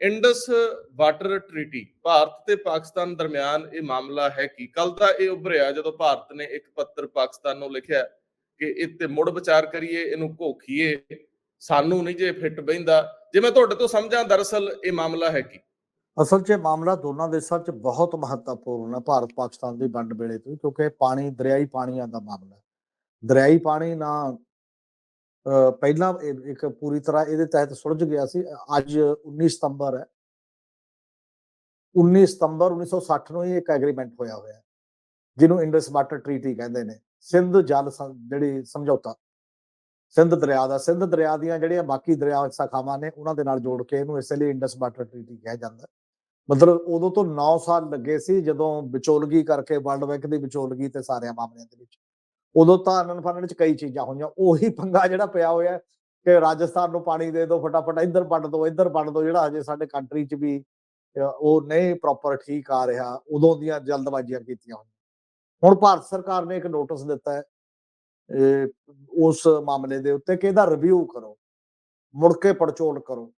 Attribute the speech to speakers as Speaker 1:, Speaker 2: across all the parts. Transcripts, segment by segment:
Speaker 1: Indus water treaty, Bharat ਤੇ ਪਾਕਿਸਤਾਨ ਦਰਮਿਆਨ ਇਹ ਮਾਮਲਾ ਹੈ ਕਿ? ਕੱਲ ਦਾ ਇਹ ਉੱਭਰਿਆ ਜਦੋਂ ਭਾਰਤ ਨੇ ਇੱਕ ਪੱਤਰ ਪਾਕਿਸਤਾਨ ਨੂੰ ਲਿਖਿਆ ਕਿ ਇਹ ਮੁੜ ਵਿਚਾਰ ਕਰੀਏ, ਇਹਨੂੰ ਘੋਖੀਏ, ਸਾਨੂੰ ਨਹੀਂ ਜੇ ਫਿੱਟ ਬਹਿੰਦਾ। ਜੇ ਮੈਂ ਤੁਹਾਡੇ ਤੋਂ ਸਮਝਾਂ ਦਰਅਸਲ ਇਹ ਮਾਮਲਾ ਹੈ ਕੀ?
Speaker 2: ਅਸਲ 'ਚ ਇਹ ਮਾਮਲਾ ਦੋਨਾਂ ਦੇਸ਼ਾਂ 'ਚ ਬਹੁਤ ਮਹੱਤਵਪੂਰਨ ਹੈ, ਭਾਰਤ ਪਾਕਿਸਤਾਨ ਦੀ ਵੰਡ ਵੇਲੇ ਤੋਂ, ਕਿਉਂਕਿ ਪਾਣੀ, ਦਰਿਆਈ ਪਾਣੀਆਂ ਦਾ ਮਾਮਲਾ ਦਰਿਆਈ ਪਾਣੀ ਨਾ ਪਹਿਲਾਂ ਇੱਕ ਪੂਰੀ ਤਰ੍ਹਾਂ ਇਹਦੇ ਤਹਿਤ ਸੁਲਝ ਗਿਆ ਸੀ। ਅੱਜ 19 ਸਤੰਬਰ ਹੈ। 19 ਸਤੰਬਰ 1960 ਨੂੰ ਹੀ ਇੱਕ ਐਗਰੀਮੈਂਟ ਹੋਇਆ ਹੋਇਆ ਜਿਹਨੂੰ ਇੰਡਸ ਵਾਟਰ ਟ੍ਰੀਟੀ ਕਹਿੰਦੇ ਨੇ। ਸਿੰਧ ਜਲ ਜਿਹੜੀ ਸਮਝੌਤਾ, ਸਿੰਧ ਦਰਿਆ ਦਾ, ਸਿੰਧ ਦਰਿਆ ਦੀਆਂ ਜਿਹੜੀਆਂ ਬਾਕੀ ਦਰਿਆ ਸ਼ਾਖਾਵਾਂ ਨੇ, ਉਹਨਾਂ ਦੇ ਨਾਲ ਜੋੜ ਕੇ ਇਹਨੂੰ ਇਸੇ ਲਈ ਇੰਡਸ ਵਾਟਰ ਟ੍ਰੀਟੀ ਕਿਹਾ ਜਾਂਦਾ ਮਤਲਬ ਉਦੋਂ ਤੋਂ 9 ਸਾਲ ਲੱਗੇ ਸੀ ਜਦੋਂ ਵਿਚੋਲਗੀ ਕਰਕੇ ਵਰਲਡ ਬੈਂਕ ਦੀ ਵਿਚੋਲਗੀ ਤੇ ਸਾਰਿਆਂ ਮਾਮਲਿਆਂ ਦੇ ਵਿੱਚ। ਉਦੋਂ ਤਾਂ ਅਨਨ ਫਨਨ ਚ ਕਈ ਚੀਜ਼ਾਂ ਹੋਈਆਂ। ਉਹੀ ਪੰਗਾ ਜਿਹੜਾ ਪਿਆ ਹੋਇਆ ਕਿ ਰਾਜਸਥਾਨ ਨੂੰ ਪਾਣੀ ਦੇ ਦਿਓ ਫਟਾਫਟ, ਇੱਧਰ ਵੰਡ ਦਿਓ, ਇੱਧਰ ਵੰਡ ਦਿਓ, ਜਿਹੜਾ ਹਜੇ ਸਾਡੇ ਕੰਟਰੀ ਚ ਵੀ ਉਹ ਨਹੀਂ ਪ੍ਰੋਪਰ ਠੀਕ ਆ ਰਿਹਾ, ਉਦੋਂ ਦੀਆਂ ਜਲਦਬਾਜ਼ੀਆਂ ਕੀਤੀਆਂ ਹੋਈਆਂ। ਹੁਣ ਭਾਰਤ ਸਰਕਾਰ ਨੇ ਇੱਕ ਨੋਟਿਸ ਦਿੱਤਾ ਹੈ ਉਸ ਮਾਮਲੇ ਦੇ ਉੱਤੇ ਕਿ ਇਹਦਾ ਰਿਵਿਊ ਕਰੋ, ਮੁੜ ਕੇ ਪੜਚੋਲ ਕਰੋ।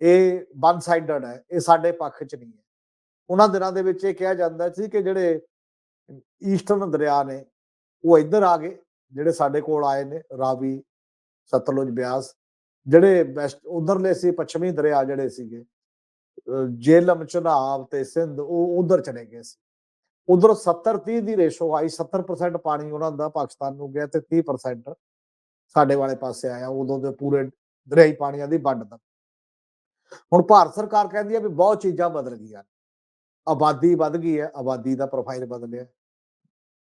Speaker 2: ਇਹ ਵਨ ਸਾਈਡਡ ਹੈ, ਇਹ ਸਾਡੇ ਪੱਖ 'ਚ ਨਹੀਂ ਹੈ। ਉਹਨਾਂ ਦਿਨਾਂ ਦੇ ਵਿੱਚ ਇਹ ਕਿਹਾ ਜਾਂਦਾ ਸੀ ਕਿ ਜਿਹੜੇ ਈਸਟਰਨ ਦਰਿਆ ਨੇ ਉਹ ਇੱਧਰ ਆ ਗਏ, ਜਿਹੜੇ ਸਾਡੇ ਕੋਲ ਆਏ ਨੇ, ਰਾਵੀ, ਸਤਲੁਜ ਬਿਆਸ, ਜਿਹੜੇ ਵੈਸਟ ਉਧਰਲੇ ਸੀ, ਪੱਛਮੀ ਦਰਿਆ ਜਿਹੜੇ ਸੀਗੇ ਜੇਲਮ ਜੇਹਲਮ, ਚਨਾਬ ਤੇ ਸਿੰਧ, ਉਹ ਉਧਰ ਚਲੇ ਗਏ ਸੀ। ਉਧਰ 70 30 ਦੀ ਰੇਸ਼ੋ ਆਈ 70% ਪਾਣੀ ਉਹਨਾਂ ਦਾ ਪਾਕਿਸਤਾਨ ਨੂੰ ਗਿਆ ਤੇ 30% ਸਾਡੇ ਵਾਲੇ ਪਾਸੇ ਆਇਆ, ਉਦੋਂ ਦੇ ਪੂਰੇ ਦਰਿਆਈ ਪਾਣੀਆਂ ਦੀ ਵੰਡ ਦਾ। ਹੁਣ ਭਾਰਤ ਸਰਕਾਰ ਕਹਿੰਦੀ ਹੈ ਵੀ ਬਹੁਤ ਚੀਜ਼ਾਂ ਬਦਲ ਗਈਆਂ ਆਬਾਦੀ ਵੱਧ ਗਈ ਹੈ, ਆਬਾਦੀ ਦਾ ਪ੍ਰੋਫਾਈਲ ਬਦਲਿਆ।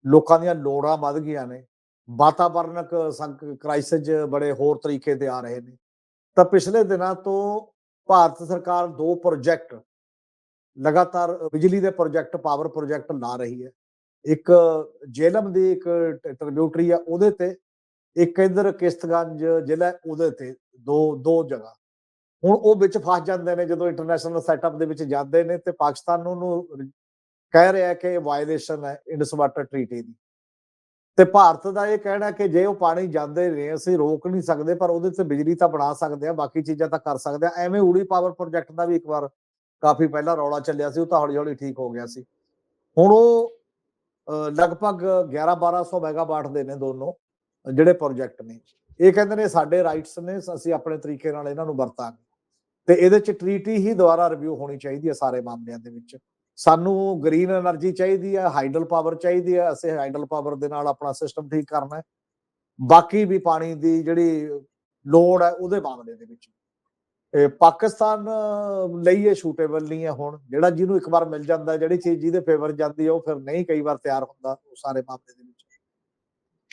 Speaker 2: ਲੋਕਾਂ ਦੀਆਂ ਲੋੜਾਂ ਵੱਧ ਗਈਆਂ ਨੇ। ਵਾਤਾਵਰਣਕ ਕ੍ਰਾਈਸਿਸ ਬੜੇ ਹੋਰ ਤਰੀਕੇ ਤੇ ਆ ਰਹੇ ਨੇ। ਤਾਂ ਪਿਛਲੇ ਦਿਨਾਂ ਤੋਂ ਭਾਰਤ ਸਰਕਾਰ ਦੋ ਪ੍ਰੋਜੈਕਟ, ਲਗਾਤਾਰ ਬਿਜਲੀ ਦੇ ਪ੍ਰੋਜੈਕਟ, ਪਾਵਰ ਪ੍ਰੋਜੈਕਟ ਲਾ ਰਹੀ ਹੈ। ਇੱਕ ਜੇਲਮ ਦੀ ਇੱਕ ਟ੍ਰਿਬਿਊਟਰੀ ਆ ਉਹਦੇ ਤੇ, ਇੱਕ ਇਧਰ ਕਿਸ਼ਤਗੰਜ ਜ਼ਿਲ੍ਹਾ ਉਹਦੇ ਤੇ, ਦੋ ਦੋ ਜਗ੍ਹਾ। ਹੁਣ ਉਹ ਵਿੱਚ ਫਸ ਜਾਂਦੇ ਨੇ ਜਦੋਂ ਇੰਟਰਨੈਸ਼ਨਲ ਸੈਟਅਪ ਦੇ ਵਿੱਚ ਜਾਂਦੇ ਨੇ ਤੇ ਪਾਕਿਸਤਾਨ ਨੂੰ ਕਹਿ ਰਿਹਾ ਹੈ ਕਿ ਵਾਇਲੇਸ਼ਨ ਹੈ ਇੰਡਸ ਵਾਟਰ ਟ੍ਰੀਟੀ ਦੀ। ਤੇ ਭਾਰਤ ਦਾ ਇਹ ਕਹਿਣਾ ਕਿ ਜੇ ਉਹ ਪਾਣੀ ਜਾਂਦੇ ਨੇ ਅਸੀਂ ਰੋਕ ਨਹੀਂ ਸਕਦੇ ਪਰ ਉਹਦੇ ਤੇ ਬਿਜਲੀ ਤਾਂ ਬਣਾ ਸਕਦੇ ਆ ਬਾਕੀ ਚੀਜ਼ਾਂ ਤਾਂ ਕਰ ਸਕਦੇ ਆ। ਐਵੇਂ ਊੜੀ ਪਾਵਰ ਪ੍ਰੋਜੈਕਟ ਦਾ ਵੀ ਇੱਕ ਵਾਰ ਕਾਫੀ ਪਹਿਲਾਂ ਰੌਲਾ ਚੱਲਿਆ ਸੀ ਉਹ ਤਾਂ ਹੌਲੀ ਹੌਲੀ ਠੀਕ ਹੋ ਗਿਆ ਸੀ। ਹੁਣ ਉਹ ਅਹ, ਲਗਭਗ 11 1200 ਮੈਗਾਵਾਟ ਦੇ ਨੇ ਦੋਨੋਂ ਜਿਹੜੇ ਪ੍ਰੋਜੈਕਟ ਨੇ। ਇਹ ਕਹਿੰਦੇ ਨੇ ਸਾਡੇ ਰਾਈਟਸ ਨੇ ਅਸੀਂ ਆਪਣੇ ਤਰੀਕੇ ਨਾਲ ਇਹਨਾਂ ਨੂੰ ਵਰਤਾਂਗੇ। ਤੇ ਇਹਦੇ ਚ ਟ੍ਰੀਟੀ ਹੀ ਦੁਆਰਾ ਰਿਵਿਊ ਹੋਣੀ ਚਾਹੀਦੀ ਹੈ ਸਾਰੇ ਮਾਮਲਿਆਂ ਦੇ ਵਿੱਚ। ਸਾਨੂੰ ਗ੍ਰੀਨ એનર્ਜੀ ਚਾਹੀਦੀ ਹੈ ਹਾਈਡਲ ਪਾਵਰ ਚਾਹੀਦੀ ਹੈ ਅਸੀਂ ਹਾਈਡਲ ਪਾਵਰ ਦੇ ਨਾਲ ਆਪਣਾ ਸਿਸਟਮ ਠੀਕ ਕਰਨਾ ਹੈ। ਬਾਕੀ ਵੀ ਪਾਣੀ ਦੀ ਜਿਹੜੀ ਲੋੜ ਹੈ ਉਹਦੇ ਮਾਮਲੇ ਦੇ ਵਿੱਚ। ਇਹ ਪਾਕਿਸਤਾਨ ਲਈ ਇਹ ਸ਼ੂਟੇਬਲ ਨਹੀਂ ਹੈ ਹੁਣ। ਜਿਹੜਾ ਜਿਹਨੂੰ ਇੱਕ ਵਾਰ ਮਿਲ ਜਾਂਦਾ ਜਿਹੜੀ ਚੀਜ਼ ਜਿਹਦੇ ਫੇਵਰ ਜਾਂਦੀ ਹੈ ਉਹ ਫਿਰ ਨਹੀਂ ਕਈ ਵਾਰ ਤਿਆਰ ਹੁੰਦਾ ਉਹ ਸਾਰੇ ਮਾਮਲੇ ਦੇ ਵਿੱਚ।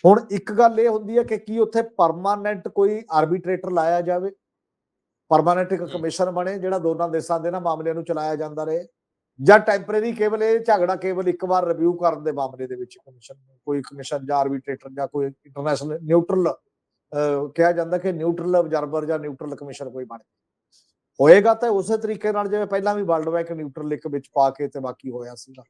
Speaker 2: ਹੁਣ ਇੱਕ ਗੱਲ ਇਹ ਹੁੰਦੀ ਹੈ ਕਿ ਕੀ ਉੱਥੇ ਪਰਮਾਨੈਂਟ ਕੋਈ ਆਰਬੀਟਰੇਟਰ ਲਾਇਆ ਜਾਵੇ? ਪਰਮਾਨੈਂਟ ਇੱਕ ਕਮਿਸ਼ਨ ਬਣੇ ਜਿਹੜਾ ਦੋਨਾਂ ਦੇਸ਼ਾਂ ਦੇ ਨਾ ਮਾਮਲਿਆਂ ਨੂੰ ਚਲਾਇਆ ਜਾਂਦਾ ਰਹੇ। ਜਾਂ ਟੈਂਪਰੇਰੀ ਕੇਵਲ ਇਹ ਝਗੜਾ ਕੇਵਲ ਇੱਕ ਵਾਰ ਰਿਵਿਊ ਕਰਨ ਦੇ ਮਾਮਲੇ ਦੇ ਵਿੱਚ ਕਮਿਸ਼ਨ ਕੋਈ ਕਮਿਸ਼ਨ ਜਾਂ ਆਰਬਿਟ੍ਰੇਟਰ ਜਾਂ ਕੋਈ ਇੰਟਰਨੈਸ਼ਨਲ ਨਿਊਟਰਲ ਕਿਹਾ ਜਾਂਦਾ ਕਿ ਨਿਊਟਰਲ ਅਬਜ਼ਰਵਰ ਜਾਂ ਨਿਊਟਰਲ ਕਮਿਸ਼ਨ ਕੋਈ ਬਣ ਹੋਏਗਾ ਤਾਂ ਉਸੇ ਤਰੀਕੇ ਨਾਲ ਜਿਵੇਂ ਪਹਿਲਾਂ ਵੀ ਵਰਲਡ ਬੈਂਕ ਨਿਊਟਰਲ ਇੱਕ ਵਿੱਚ ਪਾ ਕੇ ਤੇ ਬਾਕੀ ਹੋਇਆ ਸੀਗਾ।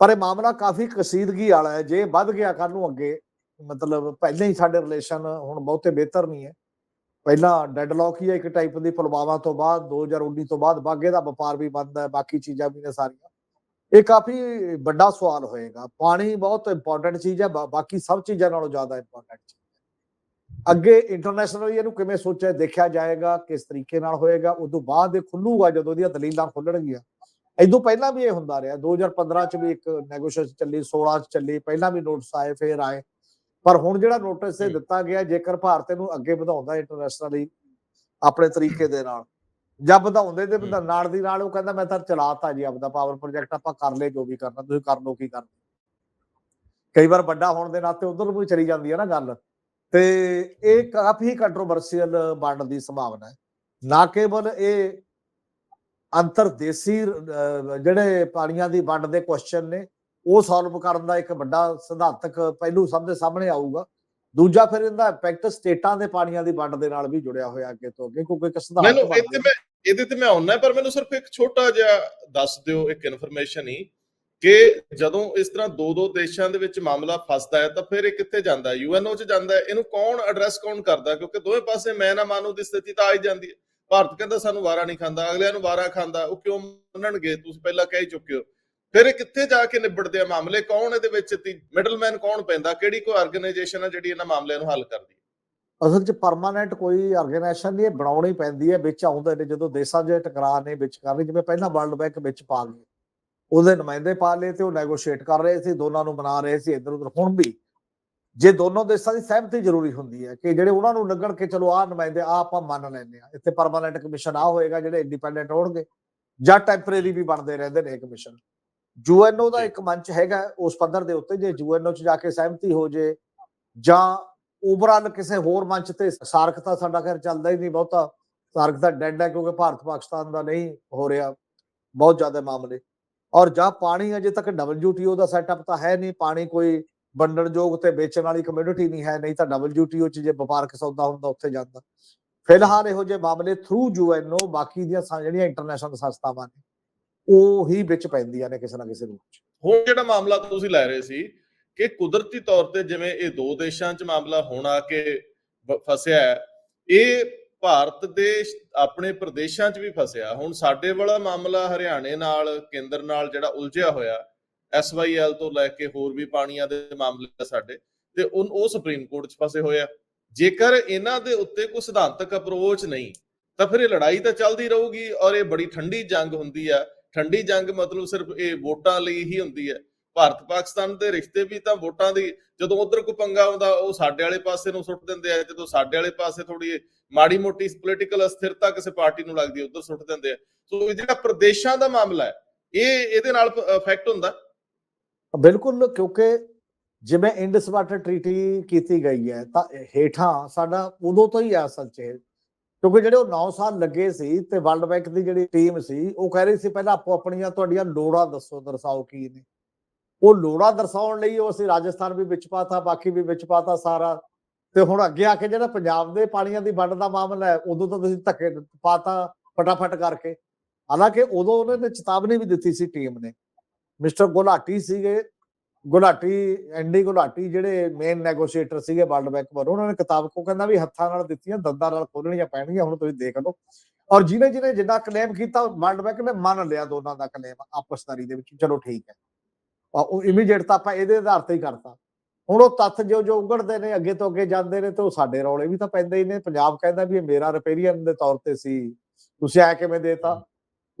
Speaker 2: ਪਰ ਇਹ ਮਾਮਲਾ ਕਾਫੀ ਕਸੀਦਗੀ ਵਾਲਾ ਹੈ। ਜੇ ਵੱਧ ਗਿਆ ਕੱਲ ਨੂੰ ਅੱਗੇ, ਮਤਲਬ ਪਹਿਲਾਂ ਹੀ ਸਾਡੇ ਰਿਲੇਸ਼ਨ ਹੁਣ ਬਹੁਤੇ ਬਿਹਤਰ ਨਹੀਂ ਹੈ। ਪਹਿਲਾਂ ਡੈਡਲੌਕ ਹੀ ਹੈ ਇੱਕ ਟਾਈਪ ਦੀ ਪੁਲਵਾਮਾ ਤੋਂ ਬਾਅਦ 2019 ਤੋਂ ਬਾਅਦ ਬਾਗੇ ਦਾ ਵਪਾਰ ਵੀ ਬੰਦ ਹੈ ਬਾਕੀ ਚੀਜ਼ਾਂ ਵੀ ਨੇ ਸਾਰੀਆਂ। ਇਹ ਕਾਫੀ ਵੱਡਾ ਸਵਾਲ ਹੋਏਗਾ। ਪਾਣੀ ਬਹੁਤ ਇੰਪੋਰਟੈਂਟ ਚੀਜ਼ ਹੈ ਬਾਕੀ ਸਭ ਚੀਜ਼ਾਂ ਨਾਲੋਂ ਜ਼ਿਆਦਾ ਇੰਪੋਰਟੈਂਟ ਚੀਜ਼ ਹੈ ਅੱਗੇ ਇੰਟਰਨੈਸ਼ਨਲੀ ਇਹਨੂੰ ਕਿਵੇਂ ਸੋਚਿਆ, ਦੇਖਿਆ ਜਾਏਗਾ, ਕਿਸ ਤਰੀਕੇ ਨਾਲ ਹੋਏਗਾ, ਉਦੋਂ ਬਾਅਦ ਇਹ ਖੁੱਲੂਗਾ ਜਦੋਂ ਇਹਦੀਆਂ ਦਲੀਲਾਂ ਖੁੱਲਣਗੀਆਂ। ਇਦੋਂ ਪਹਿਲਾਂ ਵੀ ਇਹ ਹੁੰਦਾ ਰਿਹਾ। 2015 ਚ ਵੀ ਇੱਕ ਨੈਗੋਸ਼ੀਏਸ਼ਨ ਚੱਲੀ 16 ਚ ਚੱਲੀ, ਪਹਿਲਾਂ ਵੀ ਨੋਟਿਸ ਆਏ, ਫੇਰ ਆਏ। ਪਰ ਹੁਣ ਜਿਹੜਾ ਨੋਟਿਸ ਇਹ। ਦਿੱਤਾ ਗਿਆ ਜੇਕਰ ਭਾਰਤ ਇਹਨੂੰ ਅੱਗੇ ਵਧਾਉਂਦਾ ਇੰਟਰਨੈਸ਼ਨਲੀ ਆਪਣੇ ਤਰੀਕੇ ਦੇ ਨਾਲ ਜਾਂ ਵਧਾਉਂਦੇ ਤੇ ਨਾਲ ਦੀ ਨਾਲ ਉਹ ਕਹਿੰਦਾ ਮੈਂ ਤਾਂ ਚਲਾਤਾ ਜੀ ਆਪਦਾ ਪਾਵਰ ਪ੍ਰੋਜੈਕਟ ਆਪਾਂ ਕਰ ਲਏ ਜੋ ਵੀ ਕਰਨਾ ਤੁਸੀਂ ਕਰ ਲਓ ਕੀ ਕਰਨਾ। ਕਈ ਵਾਰ ਵੱਡਾ ਹੋਣ ਦੇ ਨਾਤੇ ਉਧਰ ਨੂੰ ਵੀ ਚਲੀ ਜਾਂਦੀ ਹੈ ਨਾ ਗੱਲ ਤੇ ਇਹ ਕਾਫੀ ਕੰਟਰੋਵਰਸੀਅਲ ਬਣਨ ਦੀ ਸੰਭਾਵਨਾ ਹੈ। ਨਾ ਕੇਵਲ ਇਹ ਅੰਤਰਦੇਸੀ ਜਿਹੜੇ ਪਾਣੀਆਂ ਦੀ ਵੰਡ ਦੇ ਕੁਐਸਚਨ ਨੇ ਉਹ ਸੋਲਵ ਕਰਨ ਦਾ ਇੱਕ ਵੱਡਾ ਸਿਧਾਂਤਕ ਪਹਿਲੂ ਸਭ ਦੇ ਸਾਹਮਣੇ ਆਊਗਾ। ਦੂਜਾ ਫਿਰ ਇਹਦਾ ਇੰਪੈਕਟ ਸਟੇਟਾਂ ਦੇ ਪਾਣੀਆਂ ਦੀ ਵੰਡ ਦੇ ਨਾਲ ਵੀ ਜੁੜਿਆ ਹੋਇਆ ਅੱਗੇ ਤੋਂ ਅੱਗੇ ਕਿਉਂਕਿ ਇੱਕ ਸਿਧਾਂਤ
Speaker 1: ਮੈਨੂੰ ਇੱਥੇ ਮੈਂ ਇਹਦੇ ਤੇ ਮੈਂ ਆਉਣਾ ਪਰ ਮੈਨੂੰ ਸਿਰਫ ਇੱਕ ਛੋਟਾ ਜਿਹਾ ਦੱਸ ਦਿਓ ਇੱਕ ਇਨਫੋਰਮੇਸ਼ਨ ਹੀ ਕਿ ਜਦੋਂ ਇਸ ਤਰ੍ਹਾਂ ਦੋ ਦੋ ਦੇਸ਼ਾਂ ਦੇ ਵਿੱਚ ਮਾਮਲਾ ਫਸਦਾ ਹੈ ਤਾਂ ਫਿਰ ਇਹ ਕਿੱਥੇ ਜਾਂਦਾ ਯੂਐਨਓ 'ਚ ਜਾਂਦਾ ਹੈ। ਇਹਨੂੰ ਕੌਣ ਐਡਰੈਸ ਕੌਣ ਕਰਦਾ? ਕਿਉਂਕਿ ਦੋਵੇਂ ਪਾਸੇ ਮੈਂ ਨਾ ਮਾਨੋ ਦੀ ਸਥਿਤੀ ਤਾਂ ਆ ਹੀ ਜਾਂਦੀ ਹੈ। ਭਾਰਤ ਕਹਿੰਦਾ ਸਾਨੂੰ ਵਾਰਾ ਨਹੀਂ ਖਾਂਦਾ ਅਗਲਿਆਂ ਨੂੰ ਵਾਰਾ ਖਾਂਦਾ ਉਹ ਕਿਉਂ ਮੰਨਣਗੇ? ਤੁਸੀਂ ਪਹਿਲਾਂ ਕਹਿ ਚੁੱਕੇ ਹੋ। ਫਿਰ ਇਹ ਕਿੱਥੇ ਜਾ ਕੇ ਨਿਬੜਦੇ ਆ ਮਾਮਲੇ? ਕੌਣ ਇਹਦੇ ਵਿੱਚ ਮਿਡਲਮੈਨ ਕੌਣ ਪੈਂਦਾ? ਕਿਹੜੀ ਕੋਈ ਆਰਗੇਨਾਈਜੇਸ਼ਨ ਆ ਜਿਹੜੀ ਇਹਨਾਂ ਮਾਮਲਿਆਂ ਨੂੰ ਹੱਲ ਕਰਦੀ?
Speaker 2: ਅਸਲ 'ਚ ਪਰਮਾਨੈਂਟ ਕੋਈ ਆਰਗੇਨਾਈਜੇਸ਼ਨ ਨਹੀਂ ਬਣਾਉਣੀ ਪੈਂਦੀ ਹੈ, ਵਿੱਚ ਆਉਂਦੇ ਨੇ, ਜਦੋਂ ਦੇਸ਼ਾਂ ਦੇ ਟਕਰਾਅ ਨੇ, ਵਿੱਚ ਕਰ ਲਈ ਜਿਵੇਂ ਪਹਿਲਾਂ ਵਰਲਡ ਬੈਂਕ ਵਿੱਚ ਪਾ ਗਏ ਉਹਦੇ ਨੁਮਾਇੰਦੇ ਪਾ ਲਏ ਤੇ ਉਹ ਨੈਗੋਸ਼ੀਏਟ ਕਰ ਰਹੇ ਸੀ, ਦੋਨਾਂ ਨੂੰ ਬਣਾ ਰਹੇ ਸੀ ਇੱਧਰ ਉੱਧਰ ਹੁਣ ਵੀ ਜੇ ਦੋਨੋਂ ਦੇਸ਼ਾਂ ਦੀ ਸਹਿਮਤੀ ਜ਼ਰੂਰੀ ਹੁੰਦੀ ਹੈ ਕਿ ਜਿਹੜੇ ਉਹਨਾਂ ਨੂੰ ਲੱਗਣ ਕਿ ਚਲੋ ਆਹ ਨੁਮਾਇੰਦੇ ਆ ਆਪਾਂ ਮੰਨ ਲੈਂਦੇ ਆ ਇੱਥੇ ਪਰਮਾਨੈਂਟ ਕਮਿਸ਼ਨ ਆ ਹੋਏਗਾ, ਜਿਹੜੇ ਇੰਡੀਪੈਂਡੈਂਟ ਹੋਣਗੇ, ਜਾਂ ਟੈਂਪਰੇਰੀ ਵੀ ਬਣਦੇ ਰਹਿੰਦੇ ਨੇ ਕਮਿਸ਼ਨ ਯੂਐਨਓ ਦਾ। ਇੱਕ ਮੰਚ ਹੈਗਾ ਉਸ ਪੱਧਰ ਦੇ ਉੱਤੇ ਜੇ ਯੂਐਨਓ 'ਚ ਜਾ ਕੇ ਸਹਿਮਤੀ ਹੋ ਜੇ ਜਾਂ ਓਵਰਆਲ ਕਿਸੇ ਹੋਰ ਮੰਚ ਤੇ ਸਾਰਕ ਤਾਂ ਸਾਡਾ ਖੈਰ ਚੱਲਦਾ ਹੀ ਨਹੀਂ ਬਹੁਤਾ। ਸਾਰਕ ਤਾਂ ਡੈਡ ਹੈ ਕਿਉਂਕਿ ਭਾਰਤ ਪਾਕਿਸਤਾਨ ਦਾ ਨਹੀਂ ਹੋ ਰਿਹਾ। ਬਹੁਤ ਜ਼ਿਆਦਾ ਮਾਮਲੇ। ਔਰ ਜਾਂ ਪਾਣੀ ਅਜੇ ਤੱਕ WTO ਦਾ ਸੈਟਅਪ ਤਾਂ ਹੈ ਨਹੀਂ ਪਾਣੀ ਕੋਈ ਵੰਡਣਯੋਗ ਤੇ ਵੇਚਣ ਵਾਲੀ ਕਮਿਊਨਿਟੀ ਨਹੀਂ ਹੈ ਨਹੀਂ ਤਾਂ WTO ਚ ਜੇ ਵਪਾਰਕ ਸੌਦਾ ਹੁੰਦਾ ਉੱਥੇ ਜਾਂਦਾ। ਫਿਲਹਾਲ ਇਹੋ ਜਿਹੇ ਮਾਮਲੇ ਥਰੂ ਯੂਐਨਓ ਬਾਕੀ ਦੀਆਂ ਜਿਹੜੀਆਂ ਇੰਟਰਨੈਸ਼ਨਲ ਸੰਸਥਾਵਾਂ ਨੇ। ਉਹ ਹੀ ਵਿੱਚ ਪੈਂਦੀਆਂ ਨੇ ਕਿਸੇ ਨਾ ਕਿਸੇ ਰੂਪ ਚ।
Speaker 1: ਹੁਣ ਜਿਹੜਾ ਮਾਮਲਾ ਤੁਸੀਂ ਲੈ ਰਹੇ ਸੀ ਕਿ ਕੁਦਰਤੀ ਤੌਰ ਤੇ ਜਿਵੇਂ ਇਹ ਦੋ ਦੇਸ਼ਾਂ 'ਚ ਮਾਮਲਾ ਹੋਣਾ ਕਿ ਫਸਿਆ ਇਹ ਭਾਰਤ ਦੇ ਆਪਣੇ ਪ੍ਰਦੇਸ਼ਾਂ 'ਚ ਵੀ ਫਸਿਆ। ਹੁਣ ਸਾਡੇ ਵਾਲਾ ਮਾਮਲਾ ਹਰਿਆਣੇ ਨਾਲ, ਕੇਂਦਰ ਨਾਲ ਜਿਹੜਾ ਉਲਝਿਆ ਹੋਇਆ ਐਸਵਾਈਐਲ ਤੋਂ ਲੈ ਕੇ ਹੋਰ ਵੀ ਪਾਣੀਆਂ ਦੇ ਮਾਮਲੇ ਆ ਸਾਡੇ, ਤੇ ਉਹ ਸੁਪਰੀਮ ਕੋਰਟ 'ਚ ਫਸੇ ਹੋਏ ਆ। ਜੇਕਰ ਇਹਨਾਂ ਦੇ ਉੱਤੇ ਕੋਈ ਸਿਧਾਂਤਕ ਅਪਰੋਚ ਨਹੀਂ, ਤਾਂ ਫਿਰ ਇਹ ਲੜਾਈ ਤਾਂ ਚੱਲਦੀ ਰਹੂਗੀ ਔਰ ਇਹ ਬੜੀ ਠੰਡੀ ਜੰਗ ਹੁੰਦੀ ਆ ਠੰਡੀ ਜੰਗ ਮਤਲਬ ਸਿਰਫ ਇਹ ਵੋਟਾਂ ਲਈ ਹੀ ਹੁੰਦੀ ਹੈ। ਭਾਰਤ ਪਾਕਿਸਤਾਨ ਦੇ ਰਿਸ਼ਤੇ ਵੀ ਤਾਂ ਵੋਟਾਂ ਦੀ, ਜਦੋਂ ਉਧਰ ਕੋਈ ਪੰਗਾ ਆਉਂਦਾ, ਉਹ ਸਾਡੇ ਵਾਲੇ ਪਾਸੇ ਨੂੰ ਸੁੱਟ ਦਿੰਦੇ ਆ, ਜਦੋਂ ਸਾਡੇ ਵਾਲੇ ਪਾਸੇ ਥੋੜੀ ਮਾੜੀ ਮੋਟੀ ਪੋਲੀਟੀਕਲ ਅਸਥਿਰਤਾ ਕਿਸੇ ਪਾਰਟੀ ਨੂੰ ਲੱਗਦੀ ਹੈ, ਉਧਰ ਸੁੱਟ ਦਿੰਦੇ ਆ। ਸੋ ਇਹ ਜਿਹੜਾ ਪ੍ਰਦੇਸ਼ਾਂ ਦਾ ਮਾਮਲਾ ਹੈ, ਇਹ ਇਹਦੇ ਨਾਲ ਇਫੈਕਟ ਹੁੰਦਾ?
Speaker 2: ਬਿਲਕੁਲ, ਕਿਉਂਕਿ ਜਿਵੇਂ ਇੰਡਸ ਵਾਟਰ ਟ੍ਰੀਟੀ ਕੀਤੀ ਗਈ ਹੈ, ਤਾਂ ਹੇਠਾਂ ਸਾਡਾ ਉਦੋਂ ਤੋਂ ਹੀ ਆ ਅਸਲ 'ਚ ਕਿਉਂਕਿ ਜਿਹੜੇ ਉਹ 9 ਸਾਲ ਲੱਗੇ ਸੀ ਤੇ ਵਰਲਡ ਬੈਂਕ ਦੀ ਜਿਹੜੀ ਟੀਮ ਸੀ, ਉਹ ਕਹਿ ਰਹੀ ਸੀ ਪਹਿਲਾਂ ਆਪੋ ਆਪਣੀਆਂ ਤੁਹਾਡੀਆਂ ਲੋੜਾਂ ਦੱਸੋ, ਦਰਸਾਓ ਕੀ ਨੇ। ਉਹ ਲੋੜਾਂ ਦਰਸਾਉਣ ਲਈ ਉਹ ਅਸੀਂ ਰਾਜਸਥਾਨ ਵੀ ਵਿੱਚ ਪਾਤਾ, ਬਾਕੀ ਵੀ ਵਿੱਚ ਪਾਤਾ ਸਾਰਾ। ਤੇ ਹੁਣ ਅੱਗੇ ਆ ਕੇ ਜਿਹੜਾ ਪੰਜਾਬ ਦੇ ਪਾਣੀਆਂ ਦੀ ਵੰਡ ਦਾ ਮਾਮਲਾ ਹੈ, ਉਦੋਂ ਤਾਂ ਤੁਸੀਂ ਧੱਕੇ ਪਾਤਾ ਫਟਾਫਟ ਕਰਕੇ। ਹਾਲਾਂਕਿ ਉਦੋਂ ਉਹਨਾਂ ਨੇ ਚੇਤਾਵਨੀ ਵੀ ਦਿੱਤੀ ਸੀ ਟੀਮ ਨੇ। ਮਿਸਟਰ ਗੁਲਾਟੀ ਸੀਗੇ ਗੁਲਾਟੀ, ਐਂਡੀ ਗੁਲਾਟੀ ਜਿਹੜੇ ਮੇਨ ਨੈਗੋਸ਼ੀਏਟਰ ਸੀਗੇ ਵਰਲਡ ਬੈਂਕ ਵੱਲੋਂ, ਉਹਨਾਂ ਨੇ ਕਿਤਾਬ ਕੋ ਕਹਿੰਦਾ ਵੀ ਹੱਥਾਂ ਨਾਲ ਦਿੱਤੀਆਂ, ਦੰਦਾਂ ਨਾਲ ਖੋਲਣੀਆਂ ਪੈਣਗੀਆਂ, ਹੁਣ ਤੁਸੀਂ ਦੇਖ ਲਓ। ਔਰ ਜਿਹਨੇ ਜਿਹਨੇ ਜਿੰਨਾ ਕਲੇਮ ਕੀਤਾ, ਵਰਲਡ ਬੈਂਕ ਨੇ ਮੰਨ ਲਿਆ ਦੋਨਾਂ ਦਾ ਕਲੇਮ ਆਪਸਦਾਰੀ ਦੇ ਵਿੱਚ, ਚਲੋ ਠੀਕ ਹੈ। ਆ ਉਹ ਇਮੀਡੀਏਟ ਤਾਂ ਆਪਾਂ ਇਹਦੇ ਆਧਾਰ ਤੇ ਹੀ ਕਰਤਾ। ਹੁਣ ਉਹ ਤੱਥ ਜੋ ਜੋ ਉਗੜਦੇ ਨੇ, ਅੱਗੇ ਤੋਂ ਅੱਗੇ ਜਾਂਦੇ ਨੇ, ਤੇ ਉਹ ਸਾਡੇ ਰੌਲੇ ਵੀ ਤਾਂ ਪੈਂਦੇ ਹੀ ਨੇ। ਪੰਜਾਬ ਕਹਿੰਦਾ ਵੀ ਇਹ ਮੇਰਾ ਰਿਪੇਰੀਅਨ ਦੇ ਤੌਰ ਤੇ ਸੀ। ਤੁਸੀਂ ਆ ਕਿਵੇਂ ਦੇਤਾ?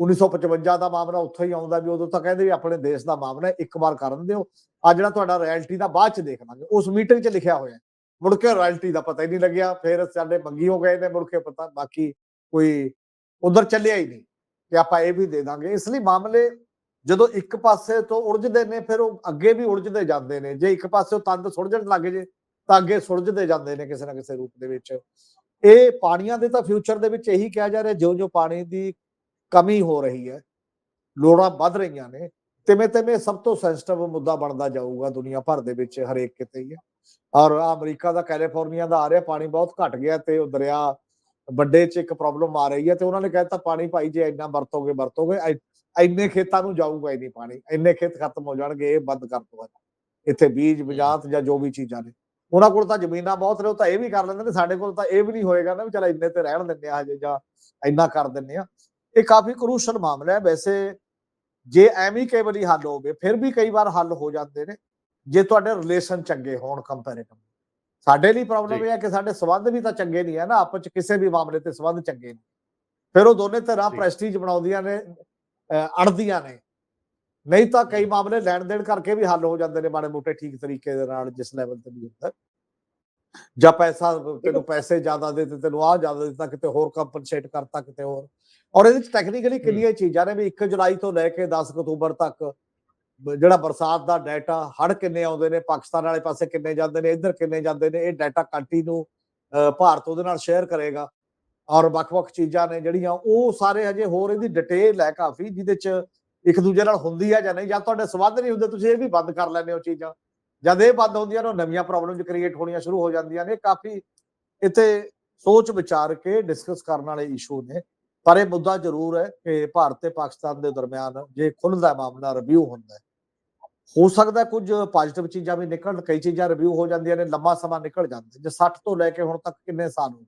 Speaker 2: 1955 ਦਾ ਮਾਮਲਾ ਉੱਥੋਂ ਹੀ ਆਉਂਦਾ ਵੀ ਉਦੋਂ ਤਾਂ ਕਹਿੰਦੇ ਵੀ ਆਪਣੇ ਦੇਸ਼ ਦਾ ਮਾਮਲਾ ਇੱਕ ਵਾਰ ਕਰਨ ਦਿਓ। ਆ ਜਿਹੜਾ ਤੁਹਾਡਾ ਰਾਇਲਟੀ ਦਾ ਬਾਅਦ ਚ ਦੇਖ ਲਾਂਗੇ। ਉਸ ਮੀਟਿੰਗ 'ਚ ਲਿਖਿਆ ਹੋਇਆ ਮੁੜ ਕੇ ਰਾਇਲਟੀ ਦਾ ਪਤਾ ਹੀ ਨਹੀਂ ਲੱਗਿਆ। ਫਿਰ ਸਾਡੇ ਮੰਗੀ ਹੋ ਗਏ ਨੇ, ਮੁੜ ਕੇ ਪਤਾ ਬਾਕੀ ਕੋਈ ਉਧਰ ਚੱਲਿਆ ਹੀ ਨਹੀਂ ਕਿ ਆਪਾਂ ਇਹ ਵੀ ਦੇ ਦਾਂਗੇ। ਇਸ ਲਈ ਮਾਮਲੇ ਜਦੋਂ ਇੱਕ ਪਾਸੇ ਤੋਂ ਉਲਝਦੇ ਨੇ, ਫਿਰ ਉਹ ਅੱਗੇ ਵੀ ਉਲਝਦੇ ਜਾਂਦੇ ਨੇ। ਜੇ ਇੱਕ ਪਾਸੇ ਉਹ ਤੰਦ ਸੁਲਝਣ ਲੱਗ ਜੇ, ਤਾਂ ਅੱਗੇ ਸੁਲਝਦੇ ਜਾਂਦੇ ਨੇ ਕਿਸੇ ਨਾ ਕਿਸੇ ਰੂਪ ਦੇ ਵਿੱਚ। ਇਹ ਪਾਣੀਆਂ ਦੇ ਤਾਂ ਫਿਊਚਰ ਦੇ ਵਿੱਚ ਇਹੀ ਕਿਹਾ ਜਾ ਰਿਹਾ ਜਿਉਂ ਜਿਉਂ ਪਾਣੀ ਦੀ ਕਮੀ ਹੋ ਰਹੀ ਹੈ। ਲੋੜਾਂ ਵੱਧ ਰਹੀਆਂ ਨੇ। ਤਿਵੇਂ ਤਿਵੇਂ ਸਭ ਤੋਂ ਸੈਂਸਿਟਿਵ ਮੁੱਦਾ ਬਣਦਾ ਜਾਊਗਾ ਦੁਨੀਆ ਭਰ ਦੇ ਵਿੱਚ ਹਰੇਕ ਕਿਤੇ ਹੀ। ਹੈ ਔਰ ਅਮਰੀਕਾ ਦਾ ਕੈਲੀਫੋਰਨੀਆ ਦਾ ਆ ਰਿਹਾ ਪਾਣੀ ਬਹੁਤ ਘਟ ਗਿਆ ਤੇ ਉਹ ਦਰਿਆ ਵੱਡੇ ਚ ਇੱਕ ਪ੍ਰੋਬਲਮ ਆ ਰਹੀ ਹੈ ਤੇ ਉਹਨਾਂ ਨੇ ਕਹਿਤਾ ਪਾਣੀ ਭਾਈ ਜੇ ਇੰਨਾ ਵਰਤੋਗੇ ਵਰਤੋਗੇ ਇੰਨੇ ਖੇਤਾਂ ਨੂੰ ਜਾਊਗਾ ਹੀ ਨਹੀਂ ਪਾਣੀ। ਇੰਨੇ ਖੇਤ ਖਤਮ ਹੋ ਜਾਣਗੇ ਇਹ ਬੰਦ ਕਰ ਦੋ ਇੱਥੇ ਬੀਜ ਬਜਾਤ ਜਾਂ ਜੋ ਵੀ ਚੀਜ਼ਾਂ ਨੇ। ਉਹਨਾਂ ਕੋਲ ਤਾਂ ਜ਼ਮੀਨਾਂ ਬਹੁਤ ਨੇ ਉਹ ਤਾਂ ਇਹ ਵੀ ਕਰ ਲੈਂਦੇ ਨੇ ਸਾਡੇ ਕੋਲ ਤਾਂ ਇਹ ਵੀ ਨਹੀਂ ਹੋਏਗਾ ਨਾ ਵੀ ਚਲ ਇੰਨੇ ਤੇ ਰਹਿਣ ਦਿੰਦੇ ਆ ਹਜੇ ਜਾਂ ਇੰਨਾ ਕਰ ਦਿੰਦੇ ਆ। ਇਹ ਕਾਫੀ ਕਰੂਸ਼ਲ ਮਾਮਲਾ ਹੈ। ਵੈਸੇ ਜੇ ਐਵੇਂ ਕਈ ਵਾਰੀ ਹੱਲ ਹੋਵੇ ਫਿਰ ਵੀ ਕਈ ਵਾਰ ਹੱਲ ਹੋ ਜਾਂਦੇ ਨੇ। ਜੇ ਤੁਹਾਡੇ ਰਿਲੇਸ਼ਨ ਚੰਗੇ ਹੋਣ ਕੰਪੈਰੀਟਿਵ ਸਾਡੇ ਲਈ ਪ੍ਰੋਬਲਮ। ਇਹ ਹੈ ਕਿ ਸਾਡੇ ਸਬੰਧ ਵੀ ਤਾਂ ਚੰਗੇ ਨਹੀਂ ਹੈ ਨਾ ਆਪਸ ਚ ਕਿਸੇ ਵੀ ਮਾਮਲੇ ਤੇ ਸਬੰਧ ਚੰਗੇ ਨਹੀਂ। ਫਿਰ ਉਹ ਦੋਨੇ ਤਰ੍ਹਾਂ। ਪ੍ਰੈਸਟੀਜ ਬਣਾਉਂਦੀਆਂ ਨੇ ਅੜਦੀਆਂ ਨੇ। ਨਹੀਂ ਤਾਂ ਕਈ ਮਾਮਲੇ ਲੈਣ ਦੇਣ ਕਰਕੇ ਵੀ ਹੱਲ ਹੋ ਜਾਂਦੇ ਨੇ ਮਾੜੇ ਮੋਟੇ ਠੀਕ ਤਰੀਕੇ ਦੇ ਨਾਲ ਜਿਸ ਲੈਵਲ ਤੇ ਵੀ ਹੁੰਦਾ। ਜਾਂ ਪੈਸਾ ਤੈਨੂੰ ਪੈਸੇ ਜ਼ਿਆਦਾ ਦੇ ਤੇ ਤੈਨੂੰ ਆਹ ਜ਼ਿਆਦਾ ਦਿੱਤਾ ਕਿਤੇ ਹੋਰ ਕੰਪਨਸੇਟ ਕਰਤਾ ਕਿਤੇ ਹੋਰ। ਔਰ ਇਹਦੇ ਵਿੱਚ ਟੈਕਨੀਕਲੀ ਕਿੰਨੀਆਂ ਚੀਜ਼ਾਂ ਨੇ ਵੀ 1 ਜੁਲਾਈ ਤੋਂ ਲੈ ਕੇ 10 ਅਕਤੂਬਰ ਤੱਕ ਜਿਹੜਾ ਬਰਸਾਤ ਦਾ ਡਾਟਾ ਹੜ ਕਿੰਨੇ ਆਉਂਦੇ ਨੇ ਪਾਕਿਸਤਾਨ ਵਾਲੇ ਪਾਸੇ ਕਿੰਨੇ ਜਾਂਦੇ ਨੇ ਇੱਧਰ ਕਿੰਨੇ ਜਾਂਦੇ ਨੇ ਇਹ ਡਾਟਾ ਅਹ, ਭਾਰਤ ਉਹਦੇ ਨਾਲ ਸ਼ੇਅਰ ਕਰੇਗਾ। ਔਰ ਵੱਖ-ਵੱਖ ਚੀਜ਼ਾਂ ਨੇ ਜਿਹੜੀਆਂ ਉਹ ਸਾਰੇ ਹਜੇ ਹੋਰ ਇਹਦੀ ਡਿਟੇਲ ਹੈ ਕਾਫੀ ਜਿਹਦੇ ਚ ਇੱਕ ਦੂਜੇ ਨਾਲ ਹੁੰਦੀ ਹੈ ਜਾਂ ਨਹੀਂ ਜਾਂ ਤੁਹਾਡੇ ਸਬੰਧ ਨਹੀਂ ਹੁੰਦੇ ਤੁਸੀਂ ਇਹ ਵੀ ਬੰਦ ਕਰ ਲੈਂਦੇ ਹੋ ਚੀਜ਼ਾਂ। ਜਦ ਇਹ ਬੰਦ ਹੁੰਦੀਆਂ ਨੇ ਨਵੀਆਂ ਪ੍ਰੋਬਲਮਸ ਕ੍ਰੀਏਟ ਹੋਣੀਆਂ ਸ਼ੁਰੂ ਹੋ ਜਾਂਦੀਆਂ ਨੇ। ਕਾਫੀ ਇੱਥੇ ਸੋਚ ਵਿਚਾਰ ਕੇ ਡਿਸਕਸ ਕਰਨ ਵਾਲੇ ਇਸ਼ੂ ਨੇ। ਪਰ ਇਹ ਮੁੱਦਾ ਜ਼ਰੂਰ ਹੈ ਕਿ ਭਾਰਤ ਤੇ ਪਾਕਿਸਤਾਨ ਦੇ ਦਰਮਿਆਨ ਜੇ ਖੁੱਲਦਾ ਮਾਮਲਾ ਰਿਵਿਊ ਹੁੰਦਾ ਹੈ ਹੋ ਸਕਦਾ ਕੁਝ ਪੋਜ਼ਿਟਿਵ ਚੀਜ਼ਾਂ ਵੀ ਨਿਕਲਣ ਕਈ ਚੀਜ਼ਾਂ ਰਿਵਿਊ ਹੋ ਜਾਂਦੀਆਂ ਨੇ ਲੰਮਾ ਸਮਾਂ ਨਿਕਲ ਜਾਂਦਾ ਜੇ 60 ਤੋਂ ਲੈ ਕੇ ਹੁਣ ਤੱਕ ਕਿੰਨੇ ਸਾਲ ਹੋ ਗਏ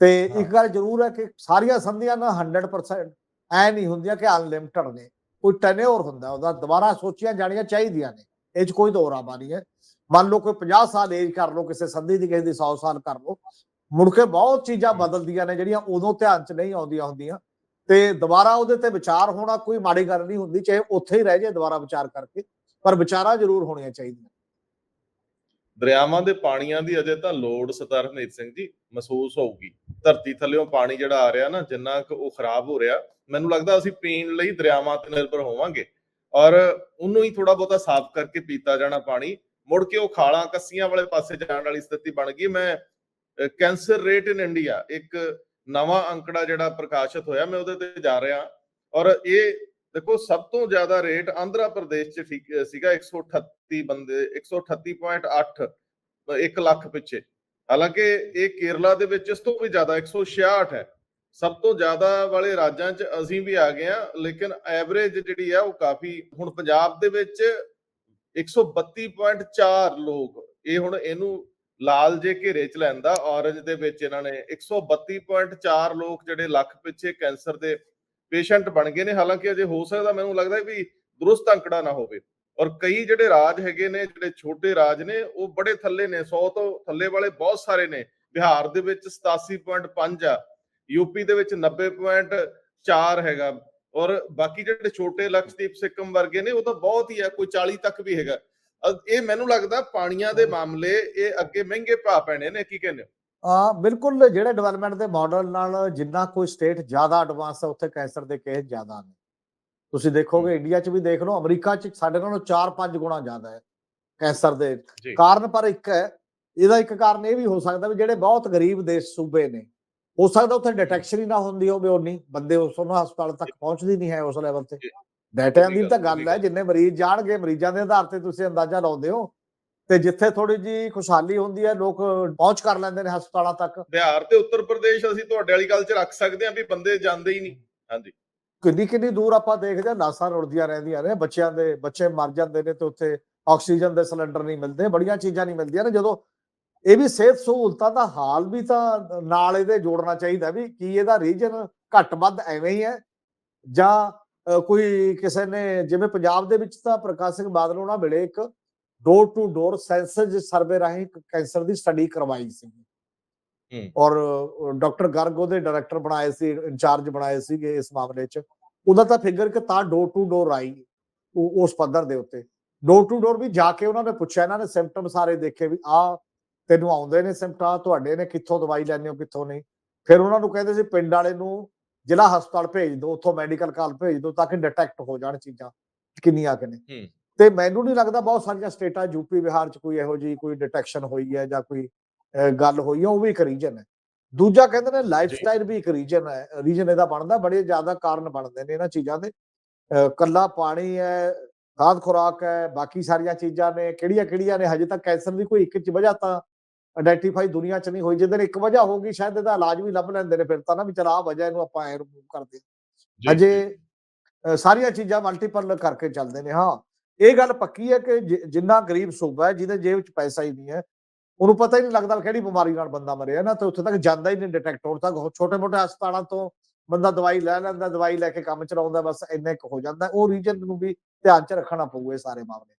Speaker 2: ਤੇ। ਇੱਕ ਗੱਲ ਜ਼ਰੂਰ ਹੈ ਕਿ ਸਾਰੀਆਂ ਸੰਧੀਆਂ ਨਾ 100% ਐ ਨਹੀਂ ਹੁੰਦੀਆਂ ਕਿ ਅਨਲਿਮਟਿਡ ਨੇ ਕੋਈ ਟੈਨਿਓਰ ਹੁੰਦਾ ਉਹਦਾ ਦੁਬਾਰਾ ਸੋਚੀਆਂ ਜਾਣੀਆਂ ਚਾਹੀਦੀਆਂ ਨੇ ਇਹ 'ਚ ਕੋਈ ਦੋਰਾਵਾ ਨਹੀਂ ਹੈ ਮੰਨ ਲਓ ਕੋਈ 50 ਸਾਲ ਏਜ ਕਰ ਲਓ ਕਿਸੇ ਸੰਧੀ ਦੀ ਕਿਸੇ ਦੀ 100 ਸਾਲ ਕਰ ਲਓ ਮੁੜ ਕੇ ਬਹੁਤ ਚੀਜ਼ਾਂ ਬਦਲਦੀਆਂ ਨੇ ਜਿਹੜੀਆਂ ਉਦੋਂ ਧਿਆਨ 'ਚ ਨਹੀਂ ਆਉਂਦੀਆਂ ਹੁੰਦੀਆਂ। ਤੇ ਦੁਬਾਰਾ ਉਹਦੇ ਤੇ ਵਿਚਾਰ ਹੋਣਾ ਕੋਈ ਮਾੜੀ ਗੱਲ ਨਹੀਂ ਹੁੰਦੀ ਚਾਹੇ ਉੱਥੇ ਹੀ ਰਹਿ ਜਾਏ ਦੁਬਾਰਾ ਵਿਚਾਰ ਕਰਕੇ ਪਰ ਵਿਚਾਰਾਂ ਜ਼ਰੂਰ ਹੋਣੀਆਂ ਚਾਹੀਦੀਆਂ।
Speaker 1: ਦਰਿਆਵਾਂ ਦੇ ਪਾਣੀਆਂ ਦੀ ਅਜੇ ਤਾਂ ਲੋੜ ਸਤਰ ਹਰਮੀਤ ਸਿੰਘ ਜੀ ਮਹਿਸੂਸ ਹੋਊਗੀ। ਧਰਤੀ ਥੱਲੇੋਂ ਪਾਣੀ ਜਿਹੜਾ ਆ ਰਿਹਾ ਨਾ ਜਿੰਨਾ ਕੁ ਉਹ ਖਰਾਬ ਹੋ ਰਿਹਾ ਮੈਨੂੰ ਲੱਗਦਾ ਅਸੀਂ ਪੀਣ ਲਈ ਦਰਿਆਵਾਂ ਤੇ ਨਿਰਭਰ ਹੋਵਾਂਗੇ। ਔਰ ਉਹਨੂੰ ਹੀ ਥੋੜਾ ਬਹੁਤਾ ਸਾਫ਼ ਕਰਕੇ ਪੀਤਾ ਜਾਣਾ ਪਾਣੀ ਮੁੜ ਕੇ ਉਹ ਖਾਲਾਂ ਕੱਸੀਆਂ ਵਾਲੇ ਪਾਸੇ ਜਾਣ ਵਾਲੀ ਸਥਿਤੀ ਬਣ ਗਈ। ਮੈਂ ਕੈਂਸਰ ਰੇਟ ਇਨ ਇੰਡੀਆ ਇੱਕ ਨਵਾਂ ਅੰਕੜਾ ਜਿਹੜਾ ਪ੍ਰਕਾਸ਼ਿਤ ਹੋਇਆ, ਮੈਂ ਉਹਦੇ ਤੇ ਜਾ ਰਿਹਾ ਔਰ ਇਹ ਦੇਖੋ, ਸਭ ਤੋਂ ਜ਼ਿਆਦਾ ਰੇਟ ਆਂਧਰਾ ਪ੍ਰਦੇਸ਼ ਚ ਸੀਗਾ 138 ਬੰਦੇ 138.8 1 ਲੱਖ ਪਿੱਛੇ। ਹਾਲਾਂਕਿ ਇਹ ਕੇਰਲਾ ਦੇ ਵਿੱਚ ਇਸ ਤੋਂ ਵੀ ਜ਼ਿਆਦਾ 166 ਹੈ। ਸਭ ਤੋਂ ਜ਼ਿਆਦਾ ਵਾਲੇ ਰਾਜਾਂ 'ਚ ਅਸੀਂ ਵੀ ਆ ਗਏ ਆ ਲੇਕਿਨ ਐਵਰੇਜ ਜਿਹੜੀ ਆ ਉਹ ਕਾਫੀ, ਹੁਣ ਪੰਜਾਬ ਦੇ ਵਿੱਚ 132.4 ਲੋਕ, ਇਹ ਹੁਣ ਇਹਨੂੰ ਲਾਲ ਜੇ ਘੇਰੇ 'ਚ ਲੈਂਦਾ, ਔਰੰਜ ਦੇ ਵਿੱਚ ਇਹਨਾਂ ਨੇ 132.4 ਲੋਕ ਜਿਹੜੇ ਲੱਖ ਪਿੱਛੇ ਕੈਂਸਰ ਦੇ ਪੇਸ਼ੈਂਟ ਬਣ ਗਏ ਨੇ। ਹਾਲਾਂਕਿ ਅਜੇ ਹੋ ਸਕਦਾ, ਮੈਨੂੰ ਲੱਗਦਾ ਵੀ ਦਰੁਸਤ ਅੰਕੜਾ ਨਾ ਹੋਵੇ। ਔਰ ਕਈ ਜਿਹੜੇ ਰਾਜ ਹੈਗੇ ਨੇ, ਜਿਹੜੇ ਛੋਟੇ ਰਾਜ ਨੇ, ਉਹ ਬੜੇ ਥੱਲੇ ਨੇ 100 ਤੋਂ ਥੱਲੇ ਵਾਲੇ ਬਹੁਤ ਸਾਰੇ ਨੇ। ਬਿਹਾਰ ਦੇ ਵਿੱਚ 87.5 ਆ ਯੂਪੀ ਦੇ ਵਿੱਚ 90.4 ਹੈਗਾ। ਔਰ ਬਾਕੀ ਜਿਹੜੇ ਛੋਟੇ ਲਕਸ਼ਦੀਪ ਸਿੱਕਮ ਵਰਗੇ ਨੇ, ਉਹ ਤਾਂ ਬਹੁਤ ਹੀ ਆ, ਕੋਈ 40 ਤੱਕ ਵੀ ਹੈਗਾ। ਇਹ ਮੈਨੂੰ ਲੱਗਦਾ ਪਾਣੀਆਂ ਦੇ ਮਾਮਲੇ ਇਹ ਅੱਗੇ ਮਹਿੰਗੇ ਭਾ ਪੈਣੇ ਨੇ ਕੀ ਕਹਿੰਦੇ ਹੋ?
Speaker 2: ਆ ਬਿਲਕੁਲ ਜਿਹੜੇ ਡਿਵੈਲਪਮੈਂਟ ਦੇ ਮਾਡਲ ਨਾਲ ਜਿੰਨਾ ਕੋਈ ਸਟੇਟ ਜ਼ਿਆਦਾ ਐਡਵਾਂਸ ਹੈ ਉੱਥੇ ਕੈਂਸਰ ਦੇ ਕੇਸ ਜ਼ਿਆਦਾ ਨੇ। ਤੁਸੀਂ ਦੇਖੋਗੇ ਇੰਡੀਆ 'ਚ ਵੀ ਦੇਖ ਲਓ ਅਮਰੀਕਾ 'ਚ ਸਾਡੇ ਨਾਲੋਂ 4-5 ਗੁਣਾ ਜ਼ਿਆਦਾ ਹੈ ਕੈਂਸਰ ਦੇ। ਕਾਰਨ ਪਰ ਇੱਕ ਹੈ ਇਹਦਾ ਇੱਕ ਕਾਰਨ ਇਹ ਵੀ ਹੋ ਸਕਦਾ ਵੀ ਜਿਹੜੇ ਬਹੁਤ ਗਰੀਬ ਦੇਸ਼ ਸੂਬੇ ਨੇ ਹੋ ਸਕਦਾ ਉੱਥੇ ਡਿਟੈਕਸ਼ਨ ਹੀ ਨਾ ਹੁੰਦੀ ਹੋਵੇ ਉਨੀ ਬੰਦੇ ਉਸ ਉਹਨਾਂ ਹਸਪਤਾਲ ਤੱਕ ਪਹੁੰਚਦੀ ਨਹੀਂ ਹੈ ਉਸ ਲੈਵਲ ਤੇ। ਡਾਟਿਆਂ ਦੀ ਤਾਂ ਗੱਲ ਹੈ। ਜਿੰਨੇ ਮਰੀਜ਼ ਜਾਣਗੇ ਮਰੀਜ਼ਾਂ ਦੇ ਆਧਾਰ ਤੇ ਤੁਸੀਂ ਅੰਦਾਜ਼ਾ ਲਾਉਂਦੇ ਹੋ। ਤੇ ਜਿੱਥੇ ਥੋੜੀ ਜੀ ਖੁਸ਼ਹਾਲੀ ਹੁੰਦੀ ਹੈ ਲੋਕ ਪਹੁੰਚ ਕਰ ਲੈਂਦੇ ਨੇ ਹਸਪਤਾਲਾਂ ਤੱਕ।
Speaker 1: ਬਿਹਾਰ ਤੇ ਉੱਤਰ ਪ੍ਰਦੇਸ਼ ਅਸੀਂ ਤੁਹਾਡੇ ਵਾਲੀ ਗੱਲ 'ਚ ਰੱਖ ਸਕਦੇ ਹਾਂ ਵੀ ਬੰਦੇ ਜਾਂਦੇ ਹੀ ਨਹੀਂ। ਹਾਂਜੀ।
Speaker 2: ਕਿੰਨੀ ਕਿੰਨੀ ਦੂਰ ਆਪਾਂ ਦੇਖਦੇ ਹਾਂ ਲਾਸਾਂ ਰੁੜਦੀਆਂ ਰਹਿੰਦੀਆਂ ਨੇ ਬੱਚਿਆਂ ਦੇ ਬੱਚੇ ਮਰ ਜਾਂਦੇ ਨੇ ਤੇ ਉੱਥੇ ਆਕਸੀਜਨ ਦੇ ਸਿਲੰਡਰ ਨਹੀਂ ਮਿਲਦੇ ਬੜੀਆਂ ਚੀਜ਼ਾਂ ਨਹੀਂ ਮਿਲਦੀਆਂ ਨੇ। ਜਦੋਂ ਇਹ ਵੀ ਸਿਹਤ ਸਹੂਲਤਾਂ ਦਾ ਹਾਲ ਵੀ ਤਾਂ ਨਾਲ ਇਹਦੇ ਜੋੜਨਾ ਚਾਹੀਦਾ ਵੀ ਕੀ ਇਹਦਾ ਰੀਜਨ ਘੱਟ ਵੱਧ ਐਵੇਂ ਹੀ ਹੈ ਜਾਂ ਕੋਈ ਕਿਸੇ ਨੇ ਜਿਵੇਂ ਪੰਜਾਬ ਦੇ ਵਿੱਚ ਤਾਂ ਪ੍ਰਕਾਸ਼ ਸਿੰਘ ਬਾਦਲ ਉਹਨਾਂ ਵੇਲੇ ਇੱਕ door to door census survey ਰਾਹੀਂ ਕੈਂਸਰ ਦੀ ਸਟੱਡੀ ਕਰਵਾਈ ਸੀ।
Speaker 1: ਹੂੰ।
Speaker 2: ਔਰ ਡਾਕਟਰ ਗਰਗ ਉਹਦੇ ਡਾਇਰੈਕਟਰ ਬਣਾਏ ਸੀ ਇੰਚਾਰਜ ਬਣਾਏ ਸੀਗੇ ਇਸ ਮਾਮਲੇ 'ਚ। ਉਹਦਾ ਤਾਂ ਫਿਗਰ ਕਿ ਤਾਂ ਡੋਰ ਟੂ ਡੋਰ ਆਈ ਉਸ ਪੱਧਰ ਦੇ ਉੱਤੇ। ਡੋਰ ਟੂ ਡੋਰ ਵੀ ਜਾ ਕੇ ਉਹਨਾਂ ਨੇ ਪੁੱਛਿਆ ਇਹਨਾਂ ਨੇ ਸਿੰਪਟਮ ਸਾਰੇ ਦੇਖੇ ਵੀ ਆ ਤੈਨੂੰ ਆਉਂਦੇ ਨੇ ਸਿੰਪਟਮ ਤੁਹਾਡੇ ਨੇ ਕਿੱਥੋਂ ਦਵਾਈ ਲੈਣੀ ਹੋ ਕਿੱਥੋਂ ਨਹੀਂ। ਫਿਰ ਉਹਨਾਂ ਨੂੰ ਕਹਿੰਦੇ ਸੀ ਪਿੰਡ ਵਾਲੇ ਨੂੰ ਜ਼ਿਲ੍ਹਾ ਹਸਪਤਾਲ ਭੇਜ ਦਿਓ ਉੱਥੋਂ ਮੈਡੀਕਲ ਕਾਲ ਭੇਜ ਦਿਓ ਤਾਂ ਕਿ ਡਿਟੈਕਟ ਹੋ ਜਾਣ ਚੀਜ਼ਾਂ ਕਿੰਨੀਆਂ ਕਿ ਨੇ। ਤੇ ਮੈਨੂੰ ਨਹੀਂ ਲੱਗਦਾ ਬਹੁਤ ਸਾਰੀਆਂ ਸਟੇਟਾਂ ਯੂਪੀ ਬਿਹਾਰ ਚ ਕੋਈ ਇਹੋ ਜੀ ਕੋਈ ਡਿਟੈਕਸ਼ਨ ਹੋਈ ਹੈ ਜਾਂ ਕੋਈ ਗੱਲ ਹੋਈ ਹੈ ਉਹ ਵੀ ਇੱਕ ਰੀਜਨ ਹੈ। ਦੂਜਾ ਕਹਿੰਦੇ ਨੇ ਲਾਈਫ ਸਟਾਈਲ ਵੀ ਇੱਕ ਰੀਜਨ ਹੈ ਰੀਜਨ ਇਹਦਾ ਬਣਦਾ ਬੜੇ ਜ਼ਿਆਦਾ ਕਾਰਨ ਬਣਦੇ ਨੇ ਇਹਨਾਂ ਚੀਜ਼ਾਂ ਦੇ। ਕੱਲਾ ਪਾਣੀ ਹੈ ਖਾਦ ਖੁਰਾਕ ਹੈ ਬਾਕੀ ਸਾਰੀਆਂ ਚੀਜ਼ਾਂ ਨੇ ਕਿਹੜੀਆਂ ਕਿਹੜੀਆਂ ਨੇ ਹਜੇ ਤੱਕ ਕੈਂਸਰ ਦੀ ਕੋਈ ਇੱਕ ਚ ਵਜ੍ਹਾ ਤਾਂ ਆਇਡੈਂਟੀਫਾਈ ਦੁਨੀਆ ਚ ਨਹੀਂ ਹੋਈ ਜਿਹਦੇ ਇੱਕ ਵਜ੍ਹਾ ਹੋਊਗੀ ਸ਼ਾਇਦ ਇਹਦਾ ਇਲਾਜ ਵੀ ਲੱਭ ਲੈਂਦੇ ਨੇ ਫਿਰ ਤਾਂ ਨਾ ਵੀ ਚਲ ਆਹ ਵਜ੍ਹਾ ਇਹਨੂੰ ਆਪਾਂ ਐ ਰਿਮੂਵ ਕਰਦੇ ਅਜੇ ਸਾਰੀਆਂ ਚੀਜ਼ਾਂ ਮਲਟੀਪਲ ਕਰਕੇ ਚੱਲਦੇ ਨੇ ਹਾਂ। ਇਹ ਗੱਲ ਪੱਕੀ ਹੈ ਕਿ ਜਿੰਨਾ ਗਰੀਬ ਸੂਬਾ ਹੈ ਜਿਹਦੇ ਜੇਬ 'ਚ ਪੈਸਾ ਹੀ ਨਹੀਂ ਹੈ ਉਹਨੂੰ ਪਤਾ ਹੀ ਨਹੀਂ ਲੱਗਦਾ ਕਿਹੜੀ ਬਿਮਾਰੀ ਨਾਲ ਬੰਦਾ ਮਰਿਆ। ਨਾ ਤੇ ਉੱਥੇ ਤੱਕ ਜਾਂਦਾ ਹੀ ਨਹੀਂ ਡਿਟੈਕਟ ਹੋਣ ਤੱਕ। ਛੋਟੇ ਮੋਟੇ ਹਸਪਤਾਲਾਂ ਤੋਂ ਬੰਦਾ ਦਵਾਈ ਲੈ ਲੈਂਦਾ ਦਵਾਈ ਲੈ ਕੇ ਕੰਮ ਚਲਾਉਂਦਾ ਬਸ ਇੰਨੇ ਕੁ ਹੋ ਜਾਂਦਾ। ਉਹ ਰੀਜਨ ਨੂੰ ਵੀ ਧਿਆਨ 'ਚ ਰੱਖਣਾ ਪਊਗਾ ਇਹ ਸਾਰੇ ਮਾਮਲੇ।